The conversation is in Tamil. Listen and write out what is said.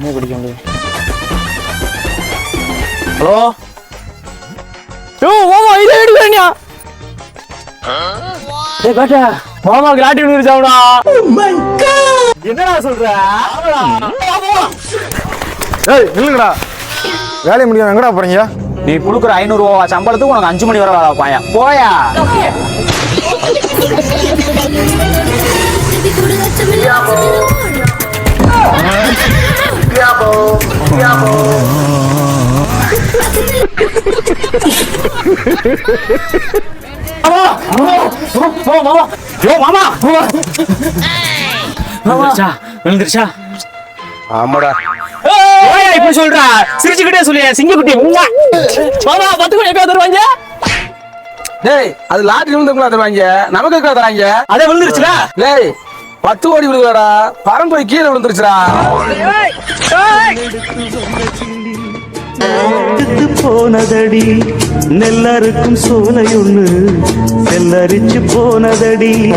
என்ன பிடிக்க முடியும் ஹலோ? யோ மாமா இதை ஏய் என்னடா சொல்ற? நில்லுங்கடா. வேலையை முடியும் எங்கடா போறீங்க? நீ குடுக்குற ஐநூறு ரூபா சம்பளத்துக்கு உனக்கு அஞ்சு மணி வரை வேலை வைப்பாயா போயா. மாமா மாமா. யோ மாமா விழுந்துருச்சா விழுந்துருச்சா ஆமாடா. ஏய் இப்படி சொல்றா. சிரிச்சுக்கிட்டே சொல்லியா சிங்கக்குட்டி உம்மா. மாமா பத்து மணி எப்பயா தருவாங்க? டேய் அது லாட்டரி விழுந்தவங்களா தருவாங்க? நமக்கு எதுக்குடா தராங்க? அதே விழுந்துருச்சுல? டேய் பத்து கோடி விழுகலடா. பரம்பரை கீழே விழுந்துருச்சுடா. போனதடி. நெல்லறுக்கும் சோலை ஒன்று செல்லரிச்சு போனதடி.